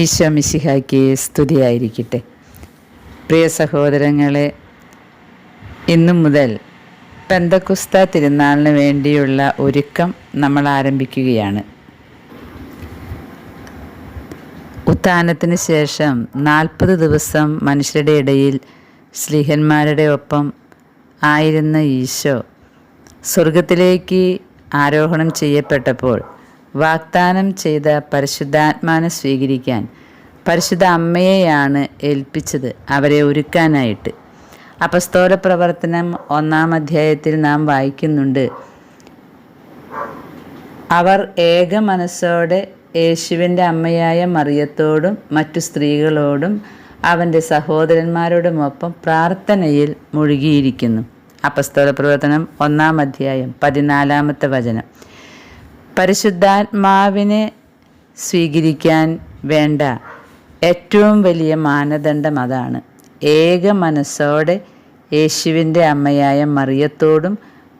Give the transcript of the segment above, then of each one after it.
ഈശോ മിശിഹായ്ക്ക് സ്തുതിയായിരിക്കട്ടെ. പ്രിയ സഹോദരങ്ങളെ ഇന്നു മുതൽ പെന്തക്കുസ്ത തിരുനാളിന് വേണ്ടിയുള്ള ഒരുക്കം നമ്മൾ ആരംഭിക്കുകയാണ്. ഉത്ഥാനത്തിന് ശേഷം നാൽപ്പത് ദിവസം മനുഷ്യരുടെ ഇടയിൽ സ്ലിഹന്മാരുടെ ഒപ്പം ആയിരുന്ന ഈശോ സ്വർഗത്തിലേക്ക് ആരോഹണം ചെയ്യപ്പെട്ടപ്പോൾ വാഗ്ദാനം ചെയ്ത പരിശുദ്ധാത്മാനെ സ്വീകരിക്കാൻ പരിശുദ്ധ അമ്മയെയാണ് ഏൽപ്പിച്ചത് അവരെ ഒരുക്കാനായിട്ട്. അപസ്തോല പ്രവർത്തനം ഒന്നാം അധ്യായത്തിൽ നാം വായിക്കുന്നുണ്ട്. അവർ ഏക മനസ്സോടെ യേശുവിന്റെ അമ്മയായ മറിയത്തോടും മറ്റു സ്ത്രീകളോടും അവന്റെ സഹോദരന്മാരോടുമൊപ്പം പ്രാർത്ഥനയിൽ മുഴുകിയിരിക്കുന്നു. അപസ്തോല പ്രവർത്തനം ഒന്നാം അധ്യായം പതിനാലാമത്തെ വചനം. പരിശുദ്ധാത്മാവിനെ സ്വീകരിക്കാൻ വേണ്ട ഏറ്റവും വലിയ മാനദണ്ഡം അതാണ്. ഏക മനസ്സോടെ യേശുവിന്റെ അമ്മയായ മറിയത്തോടും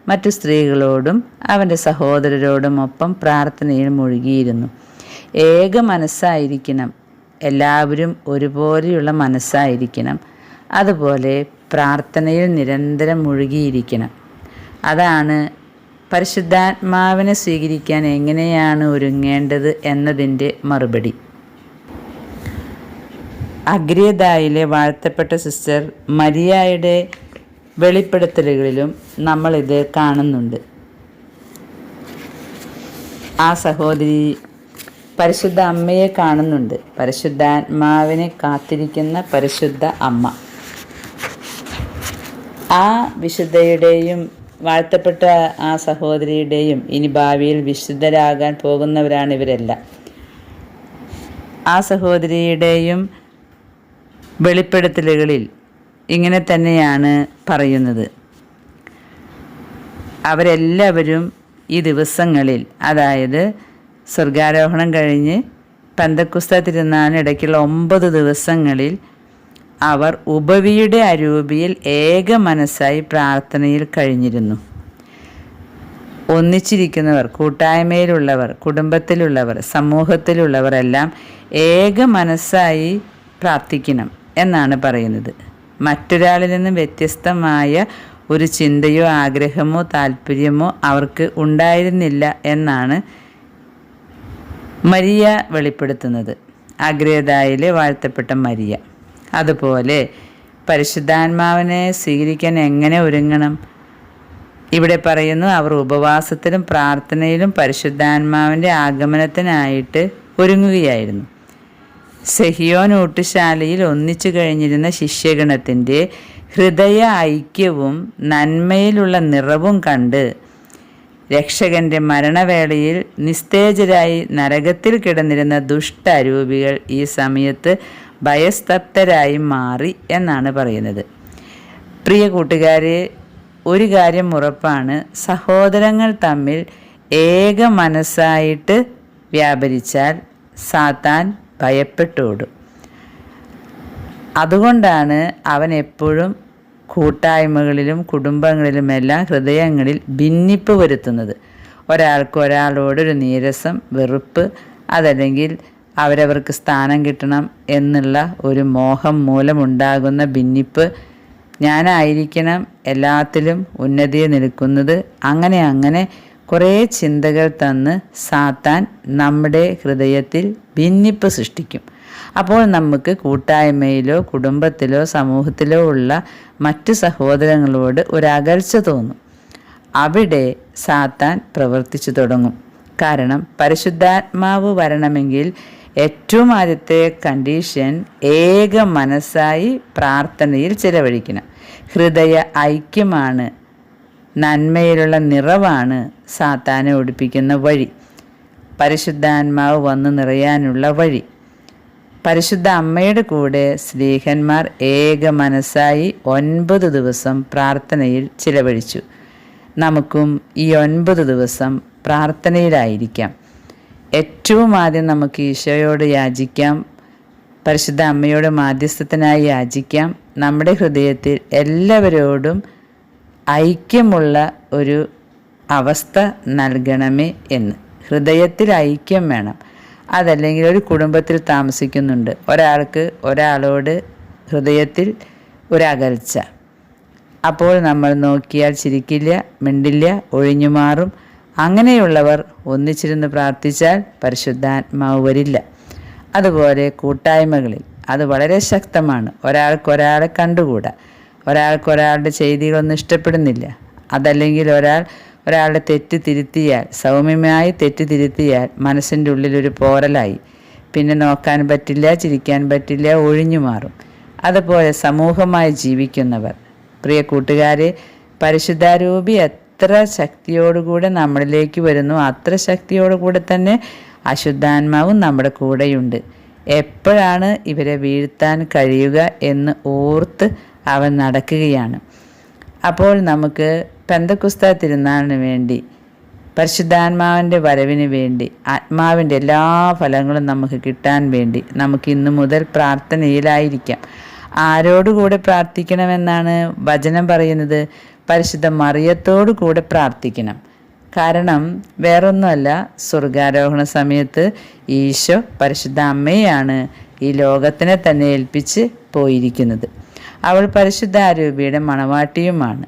മറ്റു സ്ത്രീകളോടും അവന്റെ സഹോദരരോടും ഒപ്പം പ്രാർത്ഥനയിൽ മുഴുകിയിരുന്നു. ഏക മനസ്സായിരിക്കണം. എല്ലാവരും ഒരുപോലെയുള്ള മനസ്സായിരിക്കണം. അതുപോലെ പ്രാർത്ഥനയിൽ നിരന്തരം മുഴുകിയിരിക്കണം. അതാണ് പരിശുദ്ധാത്മാവിനെ സ്വീകരിക്കാൻ എങ്ങനെയാണ് ഒരുങ്ങേണ്ടത് എന്നതിന്റെ മറുപടി. അഗ്രിയതായിലെ വാഴ്ത്തപ്പെട്ട സിസ്റ്റർ മരിയായുടെ വെളിപ്പെടുത്തലുകളിലും നമ്മളിത് കാണുന്നുണ്ട്. ആ സഹോദരി പരിശുദ്ധ അമ്മയെ കാണുന്നുണ്ട്. പരിശുദ്ധാത്മാവിനെ കാത്തിരിക്കുന്ന പരിശുദ്ധ അമ്മ. ആ വിശുദ്ധയുടെയും വാഴ്ത്തപ്പെട്ട ആ സഹോദരിയുടെയും ഇനി ഭാവിയിൽ വിശുദ്ധരാകാൻ പോകുന്നവരാണ് ഇവരെല്ലാം. ആ സഹോദരിയുടെയും വെളിപ്പെടുത്തലുകളിൽ ഇങ്ങനെ തന്നെയാണ് പറയുന്നത്. അവരെല്ലാവരും ഈ ദിവസങ്ങളിൽ അതായത് സ്വർഗാരോഹണം കഴിഞ്ഞ് പന്തക്കുസ്ത തിരുനാളിനിടയ്ക്കുള്ള ഒമ്പത് ദിവസങ്ങളിൽ അവർ ഉപവിയുടെ അരൂപിയിൽ ഏക മനസ്സായി പ്രാർത്ഥനയിൽ കഴിഞ്ഞിരുന്നു. ഒന്നിച്ചിരിക്കുന്നവർ കൂട്ടായ്മയിലുള്ളവർ കുടുംബത്തിലുള്ളവർ സമൂഹത്തിലുള്ളവർ എല്ലാം ഏക മനസ്സായി പ്രാർത്ഥിക്കണം എന്നാണ് പറയുന്നത്. മറ്റൊരാളിൽ നിന്നും വ്യത്യസ്തമായ ഒരു ചിന്തയോ ആഗ്രഹമോ താല്പര്യമോ അവർക്ക് ഉണ്ടായിരുന്നില്ല എന്നാണ് മരിയ വെളിപ്പെടുത്തുന്നത്. അഗ്രേതായിലെ വാഴ്ത്തപ്പെട്ട മരിയ. അതുപോലെ പരിശുദ്ധാത്മാവിനെ സ്വീകരിക്കാൻ എങ്ങനെ ഒരുങ്ങണം? ഇവിടെ പറയുന്നു അവർ ഉപവാസത്തിലും പ്രാർത്ഥനയിലും പരിശുദ്ധാത്മാവിന്റെ ആഗമനത്തിനായിട്ട് ഒരുങ്ങുകയായിരുന്നു. സെഹിയോൻ ഊട്ടുശാലയിൽ ഒന്നിച്ചു കഴിഞ്ഞിരുന്ന ശിഷ്യഗണത്തിന്റെ ഹൃദയ ഐക്യവും നന്മയിലുള്ള നിറവും കണ്ട് രക്ഷകന്റെ മരണവേളയിൽ നിസ്തേജരായി നരകത്തിൽ കിടന്നിരുന്ന ദുഷ്ടരൂപികൾ ഈ സമയത്ത് ഭയസ്തപ്തരായി മാറി എന്നാണ് പറയുന്നത്. പ്രിയ കൂട്ടുകാരെ ഒരു കാര്യം ഉറപ്പാണ്. സഹോദരങ്ങൾ തമ്മിൽ ഏക മനസ്സായിട്ട് വ്യാപരിച്ചാൽ സാത്താൻ ഭയപ്പെട്ടോടും. അതുകൊണ്ടാണ് അവൻ എപ്പോഴും കൂട്ടായ്മകളിലും കുടുംബങ്ങളിലുമെല്ലാം ഹൃദയങ്ങളിൽ ഭിന്നിപ്പ് വരുത്തുന്നത്. ഒരാൾക്ക് ഒരാളോടൊരു നീരസം വെറുപ്പ് അതല്ലെങ്കിൽ അവരവർക്ക് സ്ഥാനം കിട്ടണം എന്നുള്ള ഒരു മോഹം മൂലമുണ്ടാകുന്ന ഭിന്നിപ്പ് ഞാനായിരിക്കണം എല്ലാത്തിലും ഉന്നതിയെ നിൽക്കുന്നത്. അങ്ങനെ അങ്ങനെ കുറേ ചിന്തകൾ തന്ന് സാത്താൻ നമ്മുടെ ഹൃദയത്തിൽ ഭിന്നിപ്പ് സൃഷ്ടിക്കും. അപ്പോൾ നമുക്ക് കൂട്ടായ്മയിലോ കുടുംബത്തിലോ സമൂഹത്തിലോ ഉള്ള മറ്റു സഹോദരങ്ങളോട് ഒരകൽച്ച തോന്നും. അവിടെ സാത്താൻ പ്രവർത്തിച്ചു തുടങ്ങും. കാരണം പരിശുദ്ധാത്മാവ് വരണമെങ്കിൽ ഏറ്റവും ആദ്യത്തെ കണ്ടീഷൻ ഏക മനസ്സായി പ്രാർത്ഥനയിൽ ചിലവഴിക്കണം. ഹൃദയ ഐക്യമാണ്. നന്മയിലുള്ള നിറവാണ് സാത്താനെ ഒടിപ്പിക്കുന്ന വഴി. പരിശുദ്ധാത്മാവ് വന്ന് നിറയാനുള്ള വഴി. പരിശുദ്ധ അമ്മയുടെ കൂടെ സ്നേഹന്മാർ ഏക മനസ്സായി ഒൻപത് ദിവസം പ്രാർത്ഥനയിൽ ചിലവഴിച്ചു. നമുക്കും ഈ ഒൻപത് ദിവസം പ്രാർത്ഥനയിലായിരിക്കാം. ഏറ്റവും ആദ്യം നമുക്ക് ഈശോയോട് യാചിക്കാം. പരിശുദ്ധ അമ്മയോട് മാധ്യസ്ഥത്തിനായി യാചിക്കാം. നമ്മുടെ ഹൃദയത്തിൽ എല്ലാവരോടും ഐക്യമുള്ള ഒരു അവസ്ഥ നൽകണമേ എന്ന്. ഹൃദയത്തിൽ ഐക്യം വേണം. അതല്ലെങ്കിൽ ഒരു കുടുംബത്തിൽ താമസിക്കുന്നുണ്ട്. ഒരാൾക്ക് ഒരാളോട് ഹൃദയത്തിൽ ഒരകൽച്ച. അപ്പോൾ നമ്മൾ നോക്കിയാൽ ചിരിക്കില്ല മിണ്ടില്ല ഒഴിഞ്ഞു മാറും അങ്ങനെയുള്ളവർ ഒന്നിച്ചിരുന്ന് പ്രാർത്ഥിച്ചാൽ പരിശുദ്ധാത്മാവ് വരില്ല. അതുപോലെ കൂട്ടായ്മകളിൽ അത് വളരെ ശക്തമാണ്. ഒരാൾക്കൊരാളെ കണ്ടുകൂടാ. ഒരാൾക്കൊരാളുടെ ചെയ്തികളൊന്നും ഇഷ്ടപ്പെടുന്നില്ല. അതല്ലെങ്കിൽ ഒരാൾ ഒരാളുടെ തെറ്റ് തിരുത്തിയാൽ സൗമ്യമായി തെറ്റ് തിരുത്തിയാൽ മനസ്സിന്റെ ഉള്ളിലൊരു പോരലായി. പിന്നെ നോക്കാൻ പറ്റില്ല ചിരിക്കാൻ പറ്റില്ല ഒഴിഞ്ഞു മാറും. അതുപോലെ സമൂഹമായി ജീവിക്കുന്നവർ. പ്രിയ കൂട്ടുകാരെ പരിശുദ്ധാരൂപി എത്ര ശക്തിയോടുകൂടെ നമ്മളിലേക്ക് വരുന്നു. അത്ര ശക്തിയോടുകൂടെ തന്നെ അശുദ്ധാത്മാവും നമ്മുടെ കൂടെയുണ്ട്. എപ്പോഴാണ് ഇവരെ വീഴ്ത്താൻ കഴിയുക എന്ന് ഓർത്ത് അവൻ നടക്കുകയാണ്. അപ്പോൾ നമുക്ക് പെന്തക്കുസ്ത തിരുനാളിന് വേണ്ടി പരിശുദ്ധാത്മാവിന്റെ വരവിന് വേണ്ടി ആത്മാവിന്റെ എല്ലാ ഫലങ്ങളും നമുക്ക് കിട്ടാൻ വേണ്ടി നമുക്ക് ഇന്നു മുതൽ പ്രാർത്ഥനയിലായിരിക്കാം. ആരോടുകൂടെ പ്രാർത്ഥിക്കണമെന്നാണ് വചനം പറയുന്നത്? പരിശുദ്ധ മറിയത്തോടു കൂടെ പ്രാർത്ഥിക്കണം. കാരണം വേറൊന്നുമല്ല സ്വർഗാരോഹണ സമയത്ത് ഈശോ പരിശുദ്ധ അമ്മയാണ് ഈ ലോകത്തിനെ തന്നെ ഏൽപ്പിച്ച് പോയിരിക്കുന്നത്. അവൾ പരിശുദ്ധ ആരൂപിയുടെ മണവാട്ടിയുമാണ്.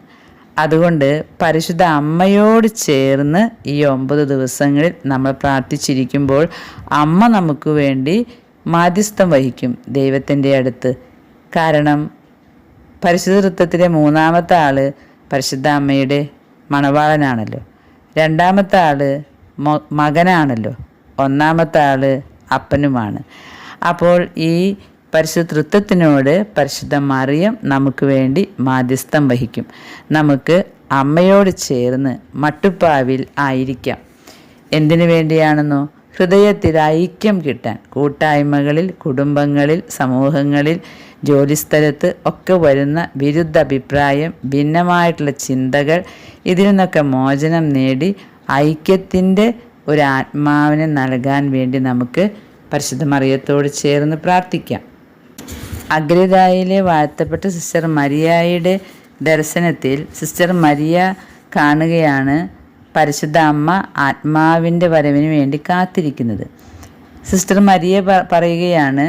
അതുകൊണ്ട് പരിശുദ്ധ അമ്മയോട് ചേർന്ന് ഈ ഒമ്പത് ദിവസങ്ങളിൽ നമ്മൾ പ്രാർത്ഥിച്ചിരിക്കുമ്പോൾ അമ്മ നമുക്ക് വേണ്ടി മാധ്യസ്ഥം വഹിക്കും ദൈവത്തിന്റെ അടുത്ത്. കാരണം പരിശുദ്ധ വൃത്തത്തിലെ മൂന്നാമത്തെ ആൾ പരിശുദ്ധ അമ്മയുടെ മണവാളനാണല്ലോ. രണ്ടാമത്തെ മൊ- മകനാണല്ലോ. ഒന്നാമത്തെ ആൾ അപ്പനുമാണ്. അപ്പോൾ ഈ പരിശുദ്ധ തൃത്വത്തിനോട് പരിശുദ്ധ മറിയം നമുക്ക് വേണ്ടി മാധ്യസ്ഥം വഹിക്കും. നമുക്ക് അമ്മയോട് ചേർന്ന് മട്ടുപ്പാവിൽ ആയിരിക്കാം. എന്തിനു വേണ്ടിയാണെന്നോ? ഹൃദയത്തിൽ ഐക്യം കിട്ടാൻ. കൂട്ടായ്മകളിൽ കുടുംബങ്ങളിൽ സമൂഹങ്ങളിൽ ജോലിസ്ഥലത്ത് ഒക്കെ വരുന്ന വിരുദ്ധ അഭിപ്രായം ഭിന്നമായിട്ടുള്ള ചിന്തകൾ ഇതിൽ നിന്നൊക്കെ മോചനം നേടി ഐക്യത്തിന്റെ ഒരു ആത്മാവിനെ നൽകാൻ വേണ്ടി നമുക്ക് പരിശുദ്ധ മറിയത്തോട് ചേർന്ന് പ്രാർത്ഥിക്കാം. അഗ്രതായിലെ വാഴ്ത്തപ്പെട്ട സിസ്റ്റർ മരിയായുടെ ദർശനത്തിൽ സിസ്റ്റർ മരിയ കാണുകയാണ് പരിശുദ്ധ അമ്മ ആത്മാവിന്റെ വരവിന് വേണ്ടി കാത്തിരിക്കുന്നത്. സിസ്റ്റർ മരിയ പറയുകയാണ്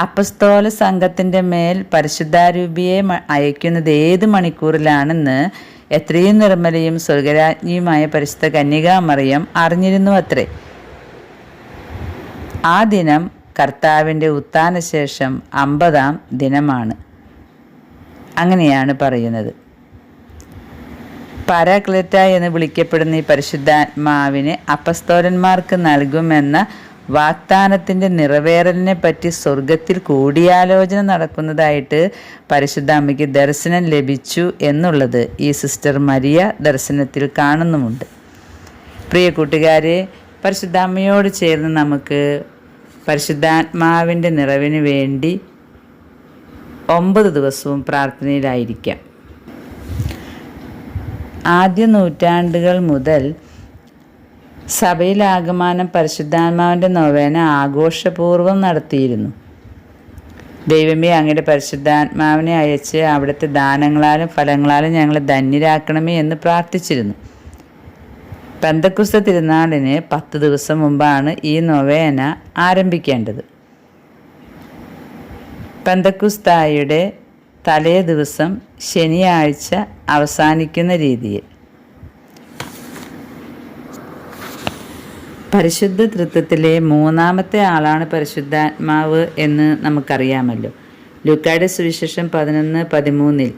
അപ്പസ്തോല സംഘത്തിന്റെ മേൽ പരിശുദ്ധാരൂപിയെ അയക്കുന്നത് ഏത് മണിക്കൂറിലാണെന്ന് എത്രയും നിർമ്മലയും സ്വർഗരാജ്ഞിയുമായ പരിശുദ്ധ കന്യകാമറിയം അറിഞ്ഞിരുന്നു അത്രേ. ആ ദിനം കർത്താവിന്റെ ഉത്ഥാനശേഷം അമ്പതാം ദിനമാണ്. അങ്ങനെയാണ് പറയുന്നത്. പാരാക്ലറ്റ എന്ന് വിളിക്കപ്പെടുന്ന ഈ പരിശുദ്ധാത്മാവിനെ അപ്പസ്തോലന്മാർക്ക് നൽകുമെന്ന വാഗ്ദാനത്തിന്റെ നിറവേറലിനെ പറ്റി സ്വർഗത്തിൽ കൂടിയാലോചന നടക്കുന്നതായിട്ട് പരിശുദ്ധ അമ്മയ്ക്ക് ദർശനം ലഭിച്ചു എന്നുള്ളത് ഈ സിസ്റ്റർ മരിയ ദർശനത്തിൽ കാണുന്നുമുണ്ട്. പ്രിയ കൂട്ടുകാരെ പരിശുദ്ധ അമ്മയോട് ചേർന്ന് നമുക്ക് പരിശുദ്ധാത്മാവിന്റെ നിറവിന് വേണ്ടി ഒമ്പത് ദിവസവും പ്രാർത്ഥനയിലായിരിക്കാം. ആദ്യ നൂറ്റാണ്ടുകൾ മുതൽ സഭയിലാകമാനം പരിശുദ്ധാത്മാവിന്റെ നോവേന ആഘോഷപൂർവം നടത്തിയിരുന്നു. ദൈവമേ അങ്ങയുടെ പരിശുദ്ധാത്മാവിനെ അയച്ച് അവിടുത്തെ ദാനങ്ങളാലും ഫലങ്ങളാലും ഞങ്ങളെ ധന്യരാക്കണമേ എന്ന് പ്രാർത്ഥിച്ചിരുന്നു. പെന്തക്കുസ്ത തിരുനാളിന് പത്ത് ദിവസം മുമ്പാണ് ഈ നൊവേന ആരംഭിക്കേണ്ടത്. പെന്തക്കുസ്തായുടെ തലേ ദിവസം ശനിയാഴ്ച അവസാനിക്കുന്ന രീതിയിൽ. പരിശുദ്ധ തൃത്വത്തിലെ മൂന്നാമത്തെ ആളാണ് പരിശുദ്ധാത്മാവ് എന്ന് നമുക്കറിയാമല്ലോ. ലൂക്കായുടെ സുവിശേഷം പതിനൊന്ന് പതിമൂന്നിൽ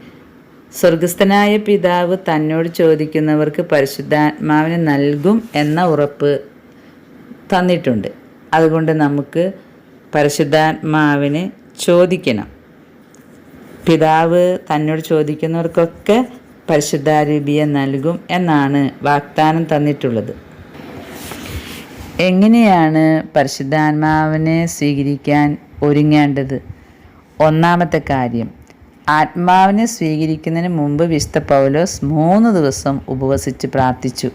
സ്വർഗസ്ഥനായ പിതാവ് തന്നോട് ചോദിക്കുന്നവർക്ക് പരിശുദ്ധാത്മാവിന് നൽകും എന്ന ഉറപ്പ് തന്നിട്ടുണ്ട്. അതുകൊണ്ട് നമുക്ക് പരിശുദ്ധാത്മാവിനെ ചോദിക്കണം. പിതാവ് തന്നോട് ചോദിക്കുന്നവർക്കൊക്കെ പരിശുദ്ധാരൂപിയെ നൽകും എന്നാണ് വാഗ്ദാനം തന്നിട്ടുള്ളത്. എങ്ങനെയാണ് പരിശുദ്ധാത്മാവിനെ സ്വീകരിക്കാൻ ഒരുങ്ങേണ്ടത്? ഒന്നാമത്തെ കാര്യം ആത്മാവിനെ സ്വീകരിക്കുന്നതിന് മുമ്പ് വിശുദ്ധ പൗലോസ് മൂന്ന് ദിവസം ഉപവസിച്ച് പ്രാർത്ഥിച്ചു.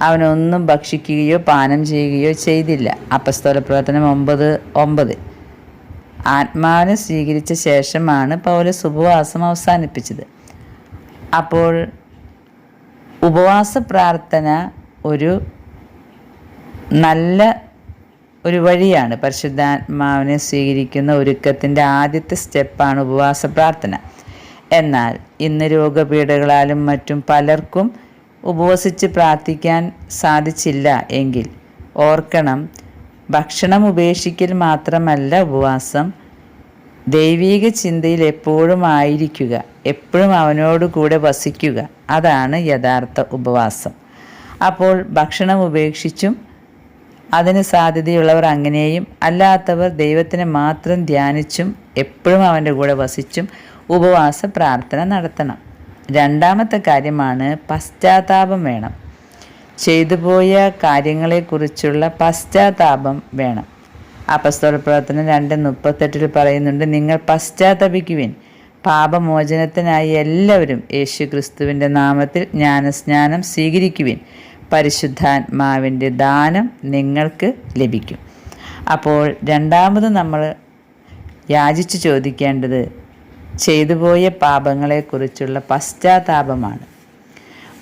അവനൊന്നും ഭക്ഷിക്കുകയോ പാനം ചെയ്യുകയോ ചെയ്തില്ല. അപ്പസ്തോല പ്രവർത്തനം ഒമ്പത് ഒമ്പത്. ആത്മാവിനെ സ്വീകരിച്ച ശേഷമാണ് പൗലോസ് ഉപവാസം അവസാനിപ്പിച്ചത്. അപ്പോൾ ഉപവാസ പ്രാർത്ഥന ഒരു നല്ല ഒരു വഴിയാണ് പരിശുദ്ധാത്മാവിനെ സ്വീകരിക്കുന്ന ഒരുക്കത്തിന്റെ ആദ്യത്തെ സ്റ്റെപ്പാണ് ഉപവാസ പ്രാർത്ഥന. എന്നാൽ ഇന്ന് രോഗപീഠകളാലും മറ്റും പലർക്കും ഉപവസിച്ച് പ്രാർത്ഥിക്കാൻ സാധിച്ചില്ല എങ്കിൽ ഓർക്കണം ഭക്ഷണം ഉപേക്ഷിക്കൽ മാത്രമല്ല ഉപവാസം. ദൈവീക ചിന്തയിൽ എപ്പോഴും ആയിരിക്കുക എപ്പോഴും അവനോട് കൂടെ വസിക്കുക. അതാണ് യഥാർത്ഥ ഉപവാസം. അപ്പോൾ ഭക്ഷണം ഉപേക്ഷിച്ചും അതിന് സാധ്യതയുള്ളവർ അങ്ങനെയും അല്ലാത്തവർ ദൈവത്തിനെ മാത്രം ധ്യാനിച്ചും എപ്പോഴും അവന്റെ കൂടെ വസിച്ചും ഉപവാസ പ്രാർത്ഥന നടത്തണം. രണ്ടാമത്തെ കാര്യമാണ് പശ്ചാത്താപം വേണം. ചെയ്തുപോയ കാര്യങ്ങളെക്കുറിച്ചുള്ള പശ്ചാത്താപം വേണം. അപസ്തോല പ്രവർത്തനം രണ്ട് മുപ്പത്തെട്ടിൽ പറയുന്നുണ്ട് നിങ്ങൾ പശ്ചാത്തപിക്കുവിൻ. പാപമോചനത്തിനായി എല്ലാവരും യേശു ക്രിസ്തുവിന്റെ നാമത്തിൽ ജ്ഞാനസ്നാനം സ്വീകരിക്കുവിൻ. പരിശുദ്ധാത്മാവിന്റെ ദാനം നിങ്ങൾക്ക് ലഭിക്കും. അപ്പോൾ രണ്ടാമത് നമ്മൾ യാചിച്ചു ചോദിക്കേണ്ടത് ചെയ്തുപോയ പാപങ്ങളെക്കുറിച്ചുള്ള പശ്ചാത്താപമാണ്.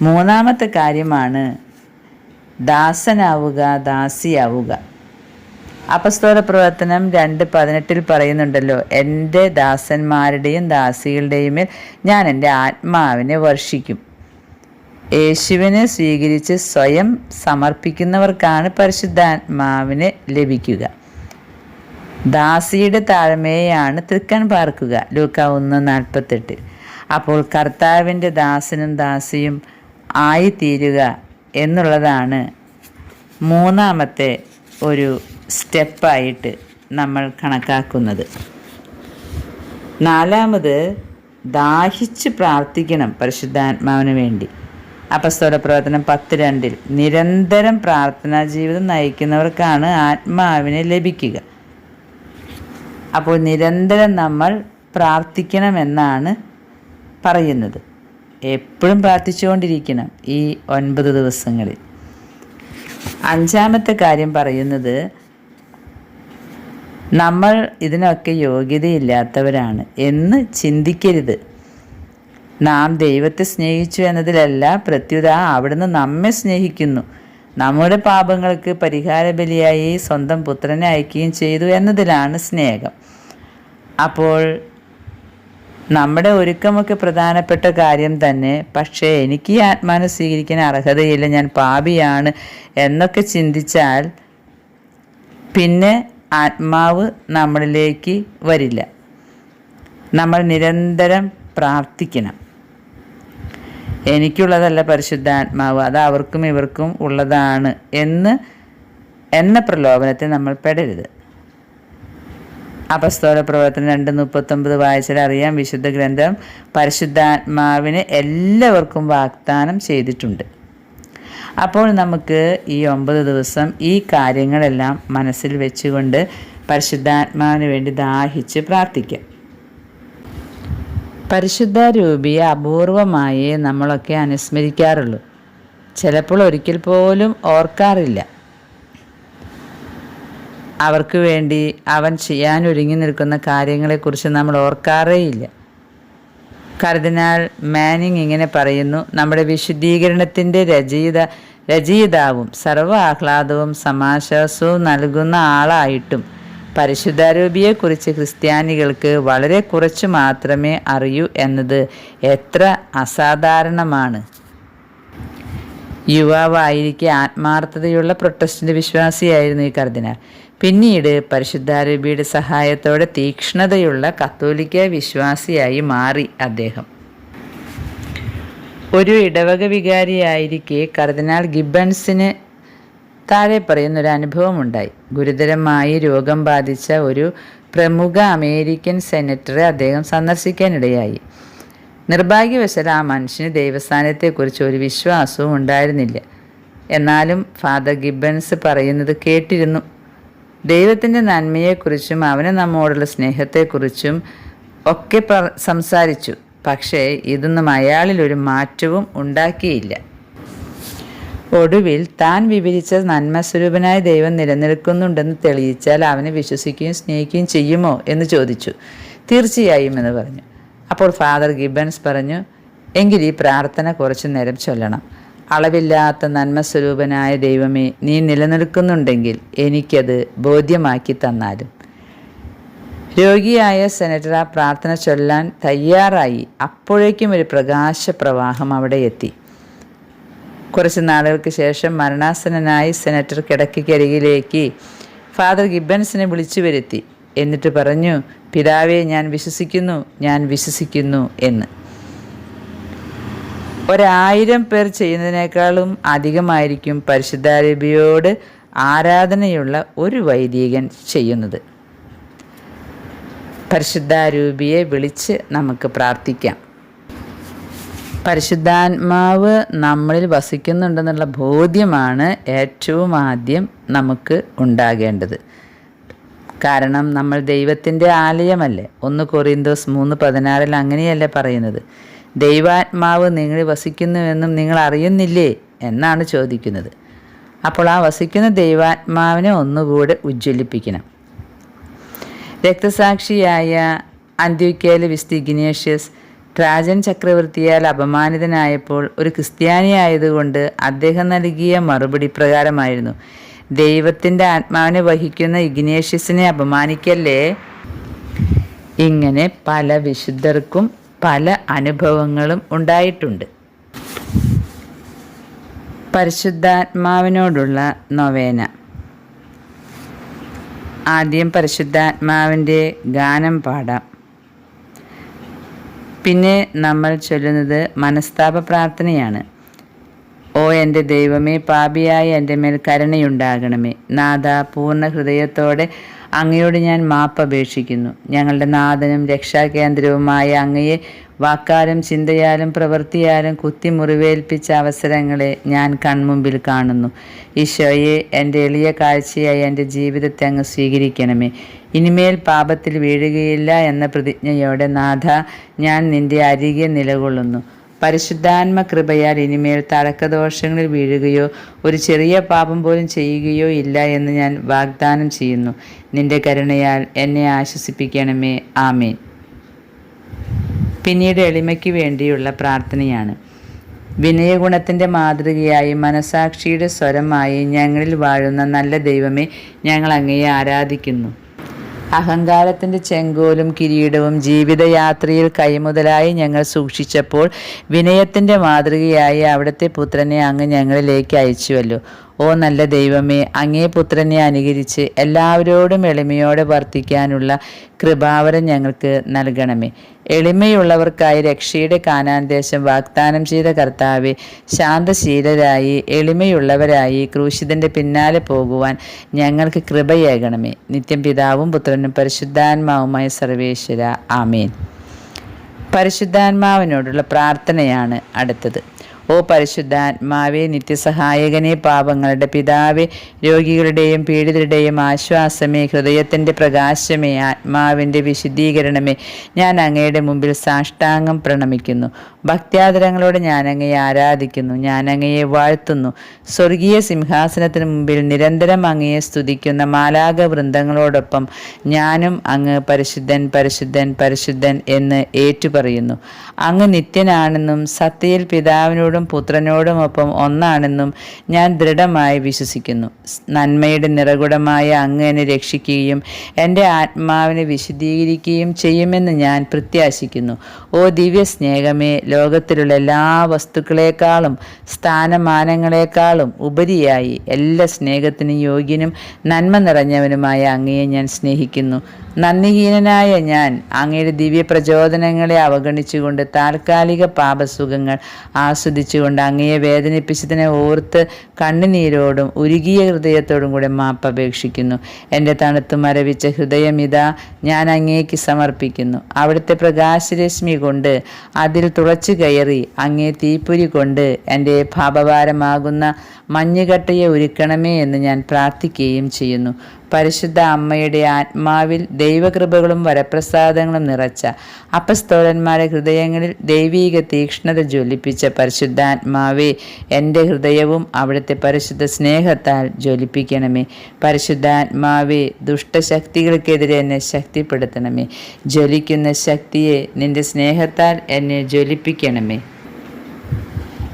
മൂന്നാമത്തെ കാര്യമാണ് ദാസനാവുക ദാസിയാവുക. അപസ്തോല പ്രവർത്തനം രണ്ട് പതിനെട്ടിൽ പറയുന്നുണ്ടല്ലോ എന്റെ ദാസന്മാരുടെയും ദാസികളുടെയും ഞാൻ എന്റെ ആത്മാവിനെ വർഷിക്കും. യേശുവിനെ സ്വീകരിച്ച് സ്വയം സമർപ്പിക്കുന്നവർക്കാണ് പരിശുദ്ധാത്മാവിനെ ലഭിക്കുക. ദാസിയുടെ താഴ്മയെയാണ് തൃക്കൺ പാർക്കുക. ലൂക്ക ഒന്ന് നാൽപ്പത്തെട്ട്. അപ്പോൾ കർത്താവിന്റെ ദാസനും ദാസിയും ആയിത്തീരുക എന്നുള്ളതാണ് മൂന്നാമത്തെ ഒരു സ്റ്റെപ്പായിട്ട് നമ്മൾ കണക്കാക്കുന്നത്. നാലാമത് ദാഹിച്ച് പ്രാർത്ഥിക്കണം പരിശുദ്ധാത്മാവിന് വേണ്ടി. അപസ്തോല പ്രവർത്തനം പത്ത് രണ്ടിൽ നിരന്തരം പ്രാർത്ഥനാ ജീവിതം നയിക്കുന്നവർക്കാണ് ആത്മാവിനെ ലഭിക്കുക. അപ്പോൾ നിരന്തരം നമ്മൾ പ്രാർത്ഥിക്കണമെന്നാണ് പറയുന്നത്. എപ്പോഴും പ്രാർത്ഥിച്ചുകൊണ്ടിരിക്കണം ഈ ഒൻപത് ദിവസങ്ങളിൽ. അഞ്ചാമത്തെ കാര്യം പറയുന്നത് നമ്മൾ ഇതിനൊക്കെ യോഗ്യതയില്ലാത്തവരാണ് എന്ന് ചിന്തിക്കരുത്. നാം ദൈവത്തെ സ്നേഹിച്ചു എന്നതിലല്ല പ്രത്യുത അവിടുന്ന് നമ്മെ സ്നേഹിക്കുന്നു. നമ്മുടെ പാപങ്ങൾക്ക് പരിഹാര ബലിയായി സ്വന്തം പുത്രനെ അയക്കുകയും ചെയ്തു എന്നതിലാണ് സ്നേഹം. അപ്പോൾ നമ്മുടെ ഒരുക്കമൊക്കെ പ്രധാനപ്പെട്ട കാര്യം തന്നെ പക്ഷേ എനിക്ക് ഈ ആത്മാനെ സ്വീകരിക്കാൻ അർഹതയില്ല ഞാൻ പാപിയാണ് എന്നൊക്കെ ചിന്തിച്ചാൽ പിന്നെ ആത്മാവ് നമ്മളിലേക്ക് വരില്ല. നമ്മൾ നിരന്തരം പ്രാർത്ഥിക്കണം. എനിക്കുള്ളതല്ല പരിശുദ്ധാത്മാവ് അത് അവർക്കും ഇവർക്കും ഉള്ളതാണ് എന്ന് എന്ന പ്രലോഭനത്തെ നമ്മൾ പെടരുത്. അപസ്തോല പ്രവർത്തനം രണ്ട് മുപ്പത്തൊമ്പത് വായിച്ചാൽ അറിയാം വിശുദ്ധ ഗ്രന്ഥം പരിശുദ്ധാത്മാവിന് എല്ലാവർക്കും വാഗ്ദാനം ചെയ്തിട്ടുണ്ട്. അപ്പോൾ നമുക്ക് ഈ ഒമ്പത് ദിവസം ഈ കാര്യങ്ങളെല്ലാം മനസ്സിൽ വെച്ചുകൊണ്ട് പരിശുദ്ധാത്മാവിന് വേണ്ടി ദാഹിച്ച് പ്രാർത്ഥിക്കാം. പരിശുദ്ധ രൂപിയെ അപൂർവമായേ നമ്മളൊക്കെ അനുസ്മരിക്കാറുള്ളൂ. ചിലപ്പോൾ ഒരിക്കൽ പോലും ഓർക്കാറില്ല. അവർക്ക് വേണ്ടി അവൻ ചെയ്യാൻ ഒരുങ്ങി നിൽക്കുന്ന കാര്യങ്ങളെക്കുറിച്ച് നമ്മൾ ഓർക്കാറേയില്ല. കർദിനാൾ മാനിങ് ഇങ്ങനെ പറയുന്നു നമ്മുടെ വിശുദ്ധീകരണത്തിന്റെ രചയിത രചയിതാവും സർവ ആഹ്ലാദവും സമാശ്വാസവും നൽകുന്ന ആളായിട്ടും പരിശുദ്ധാരൂപിയെക്കുറിച്ച് ക്രിസ്ത്യാനികൾക്ക് വളരെ കുറച്ച് മാത്രമേ അറിയൂ എന്നത് എത്ര അസാധാരണമാണ്. യുവാവായിരിക്കെ ആത്മാർത്ഥതയുള്ള പ്രൊട്ടസ്റ്റന്റ് വിശ്വാസിയായിരുന്നു ഈ കർദിനാൾ. പിന്നീട് പരിശുദ്ധാരൂപിയുടെ സഹായത്തോടെ തീക്ഷ്ണതയുള്ള കത്തോലിക്ക വിശ്വാസിയായി മാറി അദ്ദേഹം. ഒരു ഇടവക വികാരിയായിരിക്കെ കർദിനാൾ ഗിബൺസിന് താഴെ പറയുന്നൊരു അനുഭവമുണ്ടായി ഗുരുതരമായി രോഗം ബാധിച്ച ഒരു പ്രമുഖ അമേരിക്കൻ സെനറ്ററെ അദ്ദേഹം സന്ദർശിക്കാനിടയായി. നിർഭാഗ്യവശാൽ ആ മനുഷ്യന് ദൈവസ്ഥാനത്തെക്കുറിച്ച് ഒരു വിശ്വാസവും ഉണ്ടായിരുന്നില്ല. എന്നാലും ഫാദർ ഗിബൻസ് പറയുന്നത് കേട്ടിരുന്നു. ദൈവത്തിന്റെ നന്മയെക്കുറിച്ചും അവനെ നമ്മോടുള്ള സ്നേഹത്തെക്കുറിച്ചും ഒക്കെ സംസാരിച്ചു. പക്ഷേ ഇതൊന്നും അയാളിലൊരു മാറ്റവും ഉണ്ടാക്കിയില്ല. ഒടുവിൽ താൻ വിവരിച്ച നന്മസ്വരൂപനായ ദൈവം നിലനിൽക്കുന്നുണ്ടെന്ന് തെളിയിച്ചാൽ അവനെ വിശ്വസിക്കുകയും സ്നേഹിക്കുകയും ചെയ്യുമോ എന്ന് ചോദിച്ചു. തീർച്ചയായും എന്ന് പറഞ്ഞു. അപ്പോൾ ഫാദർ ഗിബൻസ് പറഞ്ഞു എങ്കിൽ ഈ പ്രാർത്ഥന കുറച്ചു നേരം ചൊല്ലണം. അളവില്ലാത്ത നന്മസ്വരൂപനായ ദൈവമേ നീ നിലനിൽക്കുന്നുണ്ടെങ്കിൽ എനിക്കത് ബോധ്യമാക്കി തന്നാലും. രോഗിയായ സെനറ്റർ ആ പ്രാർത്ഥന ചൊല്ലാൻ തയ്യാറായി. അപ്പോഴേക്കും ഒരു പ്രകാശപ്രവാഹം അവിടെ എത്തി. കുറച്ച് നാളുകൾക്ക് ശേഷം മരണാസനനായി സെനറ്റർ കിടക്കിക്കരികിലേക്ക് ഫാദർ ഗിബൻസിനെ വിളിച്ചു വരുത്തി. എന്നിട്ട് പറഞ്ഞു പിതാവെ ഞാൻ വിശ്വസിക്കുന്നു ഞാൻ വിശ്വസിക്കുന്നു എന്ന്. ഒരായിരം പേർ ചെയ്യുന്നതിനേക്കാളും അധികമായിരിക്കും പരിശുദ്ധാരൂപിയോട് ആരാധനയുള്ള ഒരു വൈദികൻ ചെയ്യുന്നത്. പരിശുദ്ധാരൂപിയെ വിളിച്ച് നമുക്ക് പ്രാർത്ഥിക്കാം. പരിശുദ്ധാത്മാവ് നമ്മളിൽ വസിക്കുന്നുണ്ടെന്നുള്ള ബോധ്യമാണ് ഏറ്റവും ആദ്യം നമുക്ക് ഉണ്ടാകേണ്ടത്. കാരണം നമ്മൾ ദൈവത്തിന്റെ ആലയമല്ലേ? ഒന്ന് കൊറിന്തോസ് മൂന്ന് പതിനാറിൽ അങ്ങനെയല്ലേ പറയുന്നത്. ദൈവാത്മാവ് നിങ്ങളിൽ വസിക്കുന്നുവെന്നും നിങ്ങൾ അറിയുന്നില്ലേ എന്നാണ് ചോദിക്കുന്നത്. അപ്പോൾ ആ വസിക്കുന്ന ദൈവാത്മാവിനെ ഒന്നുകൂടെ ഉജ്ജ്വലിപ്പിക്കണം രക്തസാക്ഷിയായ അന്ത്യോക്യയിലെ വിസ്തി ഇഗ്നേഷ്യസ് ട്രാജൻ ചക്രവർത്തിയാൽ അപമാനിതനായപ്പോൾ ഒരു ക്രിസ്ത്യാനിയായതുകൊണ്ട് അദ്ദേഹം നൽകിയ മറുപടി പ്രകാരമായിരുന്നു. ദൈവത്തിന്റെ ആത്മാവിനെ വഹിക്കുന്ന ഇഗ്നേഷ്യസിനെ അപമാനിക്കല്ലേ? ഇങ്ങനെ പല വിശുദ്ധർക്കും പല അനുഭവങ്ങളും ഉണ്ടായിട്ടുണ്ട്. പരിശുദ്ധാത്മാവിനോടുള്ള നൊവേന. ആദ്യം പരിശുദ്ധാത്മാവിന്റെ ഗാനം പാടാം. പിന്നെ നമ്മൾ ചൊല്ലുന്നത് മനസ്താപ പ്രാർത്ഥനയാണ്. ഓ എന്റെ ദൈവമേ പാപിയായി എന്റെ മേൽ കരുണയുണ്ടാകണമേ. നാഥ പൂർണ ഹൃദയത്തോടെ അങ്ങയോട് ഞാൻ മാപ്പ് മാപ്പപേക്ഷിക്കുന്നു ഞങ്ങളുടെ നാഥനും രക്ഷാകേന്ദ്രവുമായ അങ്ങയെ വാക്കാലും ചിന്തയാലും പ്രവൃത്തിയാലും കുത്തിമുറിവേൽപ്പിച്ച അവസരങ്ങളെ ഞാൻ കൺമുമ്പിൽ കാണുന്നു. ഈശോയെ എന്റെ എളിയ കാഴ്ചയായി എന്റെ ജീവിതത്തെ അങ്ങ് സ്വീകരിക്കണമേ. ഇനിമേൽ പാപത്തിൽ വീഴുകയില്ല എന്ന പ്രതിജ്ഞയോടെ നാഥ ഞാൻ നിന്റെ അരികെ നിലകൊള്ളുന്നു. പരിശുദ്ധാത്മ കൃപയാൽ ഇനിമേൽ തടക്കദോഷങ്ങളിൽ വീഴുകയോ ഒരു ചെറിയ പാപം പോലും ചെയ്യുകയോ ഇല്ല എന്ന് ഞാൻ വാഗ്ദാനം ചെയ്യുന്നു. നിന്റെ കരുണയാൽ എന്നെ ആശ്വസിപ്പിക്കണമേ. ആമേൻ. പിന്നീട് എളിമയ്ക്ക് വേണ്ടിയുള്ള പ്രാർത്ഥനയാണ്. വിനയഗുണത്തിന്റെ മാതൃകയായി മനസാക്ഷിയുടെ സ്വരമായി ഞങ്ങളിൽ വാഴുന്ന നല്ല ദൈവമേ ഞങ്ങൾ അങ്ങയെ ആരാധിക്കുന്നു. അഹങ്കാരത്തിന്റെ ചെങ്കോലും കിരീടവും ജീവിതയാത്രയിൽ കൈമുതലായി ഞങ്ങൾ സൂക്ഷിച്ചപ്പോൾ വിനയത്തിന്റെ മാതൃകയായി അവിടുത്തെ പുത്രനെ അങ്ങ് ഞങ്ങളിലേക്ക് അയച്ചുവല്ലോ. ഓ നല്ല ദൈവമേ അങ്ങേ പുത്രനെ അനുകരിച്ച് എല്ലാവരോടും എളിമയോടെ വർത്തിക്കാനുള്ള കൃപാവരം ഞങ്ങൾക്ക് നൽകണമേ. എളിമയുള്ളവർക്കായി രക്ഷയുടെ കാനാന്തേശം വാഗ്ദാനം ചെയ്ത കർത്താവെ ശാന്തശീലരായി എളിമയുള്ളവരായി ക്രൂശിതന്റെ പിന്നാലെ പോകുവാൻ ഞങ്ങൾക്ക് കൃപയേകണമേ. നിത്യം പിതാവും പുത്രനും പരിശുദ്ധാത്മാവുമായ സർവേശ്വര. ആമേൻ. പരിശുദ്ധാത്മാവിനോടുള്ള പ്രാർത്ഥനയാണ് അടുത്തത്. ഓ പരിശുദ്ധാത്മാവേ നിത്യസഹായകനെ പാപങ്ങളുടെ പിതാവേ രോഗികളുടെയും പീഡിതരുടെയും ആശ്വാസമേ ഹൃദയത്തിന്റെ പ്രകാശമേ ആത്മാവിന്റെ വിശുദ്ധീകരണമേ. ഞാൻ അങ്ങയുടെ മുമ്പിൽ സാഷ്ടാംഗം പ്രണമിക്കുന്നു. ഭക്ത്യാദരങ്ങളോട് ഞാനങ്ങയെ ആരാധിക്കുന്നു ഞാനങ്ങയെ വാഴ്ത്തുന്നു. സ്വർഗീയ സിംഹാസനത്തിന് മുമ്പിൽ നിരന്തരം അങ്ങയെ സ്തുതിക്കുന്ന മാലാക വൃന്ദങ്ങളോടൊപ്പം ഞാനും അങ്ങ് പരിശുദ്ധൻ പരിശുദ്ധൻ പരിശുദ്ധൻ എന്ന് ഏറ്റുപറയുന്നു. അങ്ങ് നിത്യനാണെന്നും സത്യയിൽ പിതാവിനോടും പുത്രനോടുമൊപ്പം ഒന്നാണെന്നും ഞാൻ ദൃഢമായി വിശ്വസിക്കുന്നു. നന്മയുടെ നിറകുടമായ അങ്ങ് എന്നെ രക്ഷിക്കുകയും എന്റെ ആത്മാവിനെ വിശദീകരിക്കുകയും ചെയ്യുമെന്ന് ഞാൻ പ്രത്യാശിക്കുന്നു. ഓ ദിവ്യ സ്നേഹമേ ലോകത്തിലുള്ള എല്ലാ വസ്തുക്കളെക്കാളും സ്ഥാനമാനങ്ങളെക്കാളും ഉപരിയായി എല്ലാ സ്നേഹത്തിനും യോഗ്യനും നന്മ നിറഞ്ഞവനുമായ അങ്ങയെ ഞാൻ സ്നേഹിക്കുന്നു. നന്ദിഹീനനായ ഞാൻ അങ്ങയുടെ ദിവ്യ പ്രചോദനങ്ങളെ അവഗണിച്ചുകൊണ്ട് താൽക്കാലിക പാപസുഖങ്ങൾ ആസ്വദിച്ചുകൊണ്ട് അങ്ങയെ വേദനിപ്പിച്ചതിനെ ഓർത്ത് കണ്ണുനീരോടും ഉരുകിയ ഹൃദയത്തോടും കൂടെ മാപ്പ് അപേക്ഷിക്കുന്നു. എന്റെ തണുത്തു മരവിച്ച ഹൃദയം ഇതാ ഞാൻ അങ്ങേക്ക് സമർപ്പിക്കുന്നു. അവിടുത്തെ പ്രകാശരശ്മി കൊണ്ട് അതിൽ തുളച്ചു കയറി അങ്ങേ തീപ്പൊരി കൊണ്ട് എന്റെ പാപഭാരമാകുന്ന മഞ്ഞുകട്ടയെ ഒരുക്കണമേ എന്ന് ഞാൻ പ്രാർത്ഥിക്കുകയും ചെയ്യുന്നു. പരിശുദ്ധ അമ്മയുടെ ആത്മാവിൽ ദൈവകൃപകളും വരപ്രസാദങ്ങളും നിറച്ച അപ്പസ്തോലന്മാരുടെ ഹൃദയങ്ങളിൽ ദൈവീക തീക്ഷ്ണത ജ്വലിപ്പിച്ച പരിശുദ്ധാത്മാവേ എന്റെ ഹൃദയവും അവിടുത്തെ പരിശുദ്ധ സ്നേഹത്താൽ ജ്വലിപ്പിക്കണമേ. പരിശുദ്ധാത്മാവേ ദുഷ്ടശക്തികൾക്കെതിരെ എന്നെ ശക്തിപ്പെടുത്തണമേ. ജ്വലിക്കുന്ന ശക്തിയെ നിന്റെ സ്നേഹത്താൽ എന്നെ ജ്വലിപ്പിക്കണമേ.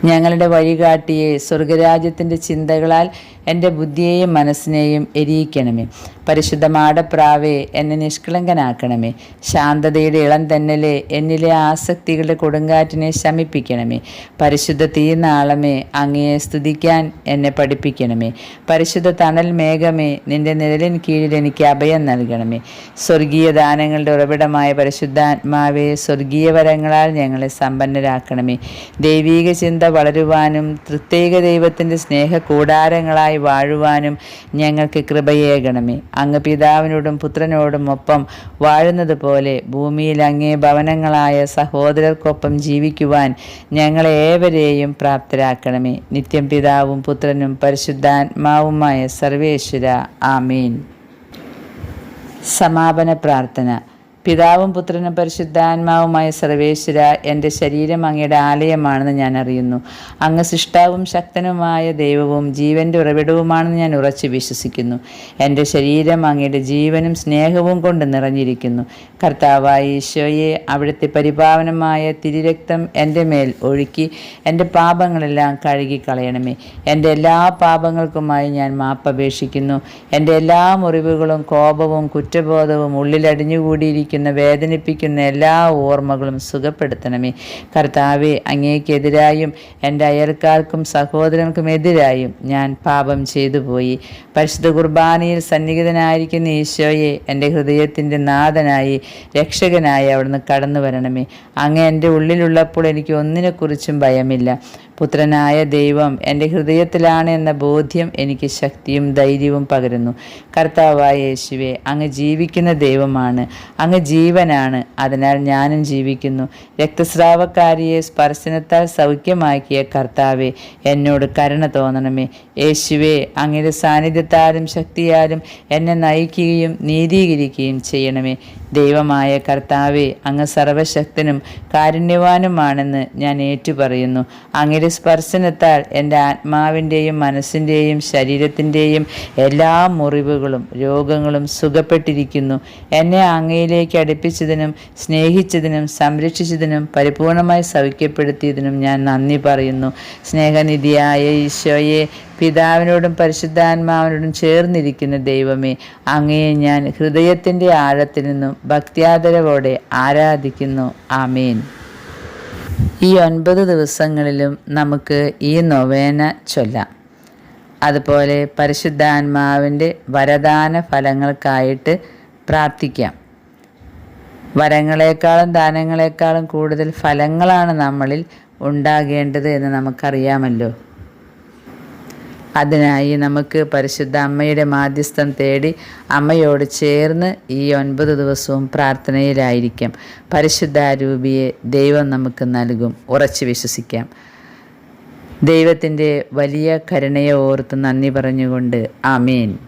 ഞങ്ങളുടെ വഴികാട്ടിയെ സ്വർഗരാജ്യത്തിന്റെ ചിന്തകളാൽ എന്റെ ബുദ്ധിയെയും മനസ്സിനെയും എരിയിക്കണമേ. പരിശുദ്ധ പ്രാവേ എന്നെ നിഷ്കളങ്കനാക്കണമേ. ശാന്തതയുടെ ഇളം തന്നലെ എന്നിലെ ആസക്തികളുടെ കൊടുങ്കാറ്റിനെ ശമിപ്പിക്കണമേ. പരിശുദ്ധ തീനാളമേ അങ്ങയെ സ്തുതിക്കാൻ എന്നെ പഠിപ്പിക്കണമേ. പരിശുദ്ധ തണൽ മേഘമേ നിന്റെ നിഴലിൻ കീഴിൽ എനിക്ക് അഭയം നൽകണമേ. സ്വർഗീയ ദാനങ്ങളുടെ ഉറവിടമായ പരിശുദ്ധാത്മാവെ സ്വർഗീയ വരങ്ങളാൽ ഞങ്ങളെ സമ്പന്നരാക്കണമേ. ദൈവീക ചിന്ത വളരുവാനും പ്രത്യേക ദൈവത്തിന്റെ സ്നേഹ കൂടാരങ്ങളായി വാഴുവാനും ഞങ്ങൾക്ക് കൃപയേകണമേ അങ്ങ് പിതാവിനോടും പുത്രനോടും ഒപ്പം വാഴുന്നത് പോലെ ഭൂമിയിൽ അങ്ങേ ഭവനങ്ങളായ സഹോദരർക്കൊപ്പം ജീവിക്കുവാൻ ഞങ്ങളെ ഏവരെയും പ്രാപ്തരാക്കണമേ. നിത്യം പിതാവും പുത്രനും പരിശുദ്ധാത്മാവുമായ സർവേശ്വര. ആമീൻ. സമാപന പ്രാർത്ഥന. പിതാവും പുത്രനും പരിശുദ്ധാത്മാവുമായ സർവേശ്വര എന്റെ ശരീരം അങ്ങയുടെ ആലയമാണെന്ന് ഞാൻ അറിയുന്നു. അങ്ങ് സൃഷ്ടാവും ശക്തനുമായ ദൈവവും ജീവന്റെ ഉറവിടവുമാണെന്ന് ഞാൻ ഉറച്ചു വിശ്വസിക്കുന്നു. എന്റെ ശരീരം അങ്ങയുടെ ജീവനും സ്നേഹവും കൊണ്ട് നിറഞ്ഞിരിക്കുന്നു. കർത്താവായ ഈശോയെ അവിടുത്തെ പരിപാവനമായ തിരിരക്തം എന്റെ മേൽ ഒഴുക്കി എന്റെ പാപങ്ങളെല്ലാം കഴുകിക്കളയണമേ. എന്റെ എല്ലാ പാപങ്ങൾക്കുമായി ഞാൻ മാപ്പപേക്ഷിക്കുന്നു. എന്റെ എല്ലാ മുറിവുകളും കോപവും കുറ്റബോധവും ഉള്ളിലടിഞ്ഞുകൂടിയിരിക്കുന്ന. വേദനിപ്പിക്കുന്ന എല്ലാ ഓർമ്മകളും സുഖപ്പെടുത്തണമേ. കർത്താവെ അങ്ങേക്കെതിരായും എന്റെ അയൽക്കാർക്കും സഹോദരങ്ങൾക്കും എതിരായും ഞാൻ പാപം ചെയ്തു പോയി. പരിശുദ്ധ കുർബാനയിൽ സന്നിഹിതനായിരിക്കുന്ന ഈശോയെ എന്റെ ഹൃദയത്തിന്റെ നാഥനായി രക്ഷകനായി അവിടുന്ന് കടന്നു വരണമേ അങ്ങ് എന്റെ ഉള്ളിലുള്ളപ്പോൾ എനിക്ക് ഒന്നിനെക്കുറിച്ചും ഭയമില്ല. പുത്രനായ ദൈവം എന്റെ ഹൃദയത്തിലാണ് എന്ന ബോധ്യം എനിക്ക് ശക്തിയും ധൈര്യവും പകരുന്നു. കർത്താവായ യേശുവെ അങ്ങ് ജീവിക്കുന്ന ദൈവമാണ്. അങ്ങ് ജീവനാണ്. അതിനാൽ ഞാനും ജീവിക്കുന്നു. രക്തസ്രാവക്കാരിയെ സ്പർശനത്താൽ സൗഖ്യമാക്കിയ കർത്താവെ എന്നോട് കരുണ തോന്നണമേ. യേശുവെ അങ്ങയുടെ സാന്നിധ്യത്താലും ശക്തിയാലും എന്നെ നയിക്കുകയും നീതീകരിക്കുകയും ചെയ്യണമേ. ദൈവമായ കർത്താവെ അങ്ങ് സർവശക്തനും കാരുണ്യവാനുമാണെന്ന് ഞാൻ ഏറ്റുപറയുന്നു. അങ്ങയുടെ സ്പർശനത്താൽ എന്റെ ആത്മാവിന്റെയും മനസ്സിന്റെയും ശരീരത്തിന്റെയും എല്ലാ മുറിവുകളും രോഗങ്ങളും സുഖപ്പെട്ടിരിക്കുന്നു. എന്നെ അങ്ങയിലേക്ക് അടുപ്പിച്ചതിനും സ്നേഹിച്ചതിനും സംരക്ഷിച്ചതിനും പരിപൂർണമായി സൗഖ്യപ്പെടുത്തിയതിനും ഞാൻ നന്ദി പറയുന്നു. സ്നേഹനിധിയായ ഈശോയെ പിതാവിനോടും പരിശുദ്ധാത്മാവിനോടും ചേർന്നിരിക്കുന്ന ദൈവമേ അങ്ങയെ ഞാൻ ഹൃദയത്തിന്റെ ആഴത്തിൽ നിന്നും ഭക്ത്യാദരവോടെ ആരാധിക്കുന്നു. ആമേൻ. ഈ ഒൻപത് ദിവസങ്ങളിലും നമുക്ക് ഈ നൊവേന ചൊല്ലാം. അതുപോലെ പരിശുദ്ധാത്മാവിന്റെ വരദാന ഫലങ്ങൾക്കായിട്ട് പ്രാർത്ഥിക്കാം. വരങ്ങളെക്കാളും ദാനങ്ങളെക്കാളും കൂടുതൽ ഫലങ്ങളാണ് നമ്മളിൽ ഉണ്ടാകേണ്ടത് എന്ന് നമുക്കറിയാമല്ലോ. അതിനായി നമുക്ക് പരിശുദ്ധ അമ്മയുടെ മാധ്യസ്ഥം തേടി അമ്മയോട് ചേർന്ന് ഈ ഒൻപത് ദിവസവും പ്രാർത്ഥനയിലായിരിക്കാം. പരിശുദ്ധ രൂപിയെ ദൈവം നമുക്ക് നൽകും. ഉറച്ചു വിശ്വസിക്കാം. ദൈവത്തിന്റെ വലിയ കരുണയെ ഓർത്ത് നന്ദി പറഞ്ഞുകൊണ്ട് ആമേൻ.